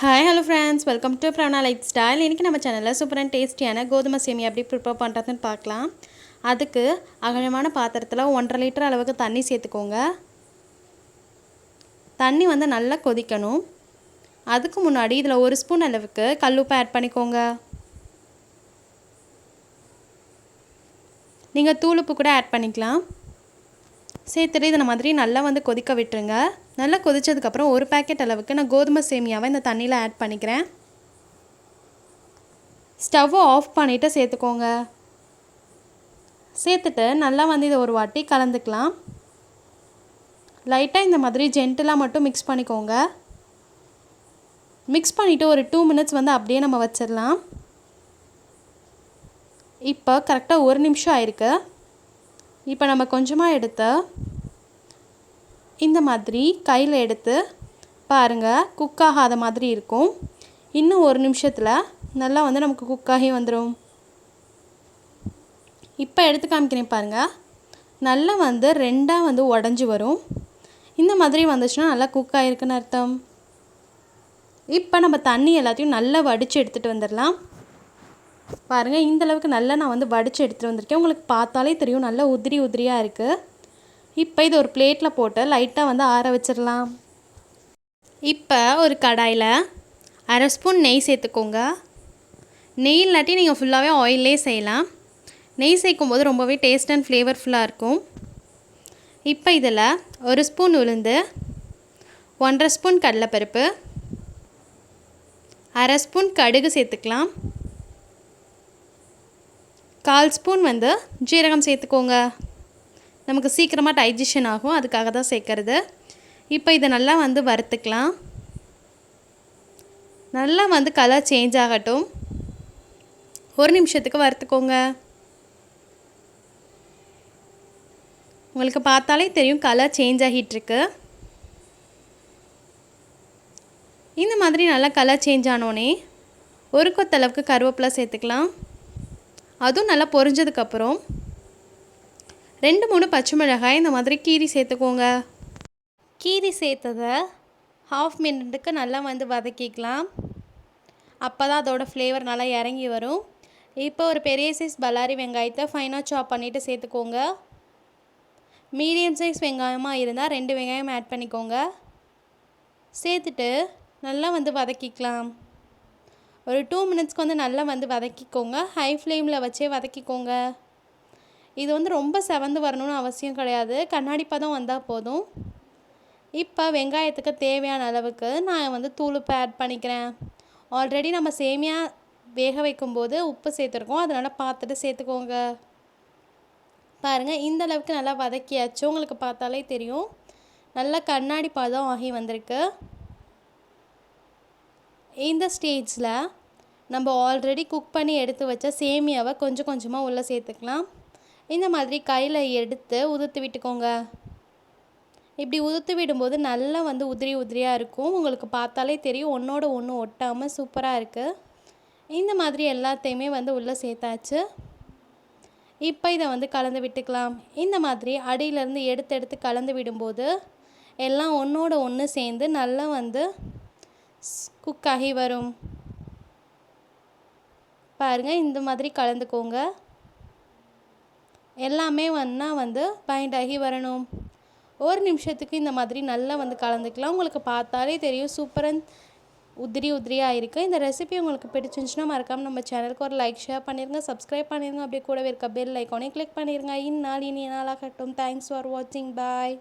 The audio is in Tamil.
Hi hello friends welcome to Pravana lifestyle இன்றைக்கி நம்ம சேனலில் சூப்பர் அண்ட் டேஸ்டியான கோதுமை சேமியா எப்படி ப்ரிப்பேர் பண்ணுறதுன்னு பார்க்கலாம். அதுக்கு அகலமான பாத்திரத்தில் ஒன்றரை லிட்டர் அளவுக்கு தண்ணி சேர்த்துக்கோங்க. தண்ணி வந்து நல்லா கொதிக்கணும். அதுக்கு முன்னாடி இதில் ஒரு ஸ்பூன் அளவுக்கு கல்லுப்பை ஆட் பண்ணிக்கோங்க. நீங்கள் தூளுப்பு கூட ஆட் பண்ணிக்கலாம். சேர்த்துட்டு இதை மாதிரி நல்லா வந்து கொதிக்க விட்டுருங்க. நல்லா கொதித்ததுக்கப்புறம் ஒரு பேக்கெட் அளவுக்கு நான் கோதுமை சேமியாவை இந்த தண்ணியில் ஆட் பண்ணிக்கிறேன். ஸ்டவ்வை ஆஃப் பண்ணிவிட்டு சேர்த்துக்கோங்க. சேர்த்துட்டு நல்லா வந்து இதை ஒரு வாட்டி கலந்துக்கலாம். லைட்டாக இந்த மாதிரி ஜென்டிலாக மட்டும் மிக்ஸ் பண்ணிக்கோங்க. மிக்ஸ் பண்ணிவிட்டு ஒரு டூ மினிட்ஸ் வந்து அப்படியே நம்ம வச்சிடலாம். இப்போ கரெக்டாக ஒரு நிமிஷம் ஆயிருக்கு. இப்போ நம்ம கொஞ்சமாக எடுத்து இந்த மாதிரி கையில் எடுத்து பாருங்கள் குக் ஆகாத மாதிரி இருக்கும். இன்னும் ஒரு நிமிஷத்தில் நல்லா வந்து நமக்கு குக் ஆகி வந்துடும் இப்போ எடுத்து காமிக்கிறேன் பாருங்கள் நல்லா வந்து ரெண்டாக வந்து உடஞ்சி வரும். இந்த மாதிரி வந்துச்சுன்னா நல்லா குக் ஆகிருக்குன்னு அர்த்தம். இப்போ நம்ம தண்ணி எல்லாத்தையும் நல்லா வடித்து எடுத்துகிட்டு வந்துடலாம். பாருங்கள் இந்தளவுக்கு நல்லா நான் வந்து வடித்து எடுத்துகிட்டு வந்திருக்கேன். உங்களுக்கு பார்த்தாலே தெரியும் நல்லா உதிரி உதிரியாக இருக்குது இப்போ இது ஒரு பிளேட்டில் போட்டு லைட்டாக வந்து ஆற வச்சிடலாம். இப்போ ஒரு கடாயில் அரை ஸ்பூன் நெய் சேர்த்துக்கோங்க. நெய் இல்லாட்டி நீங்கள் ஃபுல்லாகவே ஆயிலே செய்யலாம். நெய் சேர்க்கும் போது ரொம்பவே டேஸ்ட் அண்ட் ஃப்ளேவர்ஃபுல்லாக இருக்கும். இப்போ இதில் ஒரு ஸ்பூன் உளுந்து ஒன்றரை ஸ்பூன் கடலைப்பருப்பு அரை ஸ்பூன் கடுகு சேர்த்துக்கலாம். கால் ஸ்பூன் வந்து ஜீரகம் சேர்த்துக்கோங்க. நமக்கு சீக்கிரமாக டைஜஷன் ஆகும். அதுக்காக தான் சேர்க்குறது. இப்போ இதை நல்லா வந்து வறுத்துக்கலாம். நல்லா வந்து கலர் சேஞ்ச் ஆகட்டும். ஒரு நிமிஷத்துக்கு வறுத்துக்கோங்க. உங்களுக்கு பார்த்தாலே தெரியும் கலர் சேஞ்ச் ஆகிட்டுருக்கு இந்த மாதிரி நல்லா கலர் சேஞ்ச் ஆனோடனே ஒரு கொத்தளவுக்கு கருவேப்பிலை சேர்த்துக்கலாம். அதுவும் நல்லா பொரிஞ்சதுக்கப்புறம் ரெண்டு மூணு பச்சை மிளகாய் இந்த மாதிரி கீரி சேர்த்துக்கோங்க. கீரி சேர்த்ததை ஹாஃப் மினிட்டுக்கு நல்லா வந்து வதக்கிக்கலாம். அப்போ தான் அதோடய ஃப்ளேவர் நல்லா இறங்கி வரும். இப்போ ஒரு பெரிய சைஸ் பல்லாரி வெங்காயத்தை ஃபைனாக சாப் பண்ணிவிட்டு சேர்த்துக்கோங்க. மீடியம் சைஸ் வெங்காயமாக இருந்தால் ரெண்டு வெங்காயம் ஆட் பண்ணிக்கோங்க. சேர்த்துட்டு நல்லா வந்து வதக்கிக்கலாம். ஒரு டூ மினிட்ஸ்க்கு வந்து நல்லா வந்து வதக்கிக்கோங்க. ஹை ஃப்ளேமில் வச்சே வதக்கிக்கோங்க. இது வந்து ரொம்ப செவந்து வரணும்னு அவசியம் கிடையாது. கண்ணாடி பதம் வந்தால் போதும். இப்போ வெங்காயத்துக்கு தேவையான அளவுக்கு நான் வந்து தூளுப்பு ஆட் பண்ணிக்கிறேன். ஆல்ரெடி நம்ம சேமியா வேக வைக்கும்போது உப்பு சேர்த்துருக்கோம். அதனால் பார்த்துட்டு சேர்த்துக்கோங்க. பாருங்கள் இந்த அளவுக்கு நல்லா வதக்கியாச்சு. உங்களுக்கு பார்த்தாலே தெரியும். நல்லா கண்ணாடி பதம் ஆகி வந்திருக்கு. இந்த ஸ்டேஜில் நம்ம ஆல்ரெடி குக் பண்ணி எடுத்து வச்ச சேமியாவை கொஞ்சம் கொஞ்சமாக உள்ளே சேர்த்துக்கலாம். இந்த மாதிரி கையில் எடுத்து உதுத்து விட்டுக்கோங்க. இப்படி உதுத்து விடும்போது நல்லா வந்து உதிரி உதிரியாக இருக்கும். உங்களுக்கு பார்த்தாலே தெரியும். ஒன்றோட ஒன்று ஒட்டாமல் சூப்பராக இருக்குது இந்த மாதிரி எல்லாத்தையுமே வந்து உள்ளே சேர்த்தாச்சு. இப்போ இதை வந்து கலந்து விட்டுக்கலாம். இந்த மாதிரி அடியிலேருந்து எடுத்து எடுத்து கலந்து விடும்போது எல்லாம் ஒன்றோட ஒன்று சேர்ந்து நல்லா வந்து குக் ஆகி வரும். பாருங்கள் இந்த மாதிரி கலந்துக்கோங்க. எல்லாமே ஒன்றா வந்து பைண்ட் ஆகி வரணும். ஒரு நிமிஷத்துக்கு இந்த மாதிரி நல்லா வந்து கலந்துக்கலாம். உங்களுக்கு பார்த்தாலே தெரியும் சூப்பராக உதிரி உதிரியாக இருக்குது இந்த ரெசிபி உங்களுக்கு பிடிச்சிருந்துச்சுன்னா மறக்காமல் நம்ம சேனலுக்கு ஒரு லைக் ஷேர் பண்ணிடுங்க சப்ஸ்கிரைப் பண்ணிடுங்க அப்படியே கூடவே இருக்க பெல் ஐக்கானே கிளிக் பண்ணிடுங்க இந்நாள் இனி நாளாகட்டும். தேங்க்ஸ் ஃபார் வாட்சிங் பாய்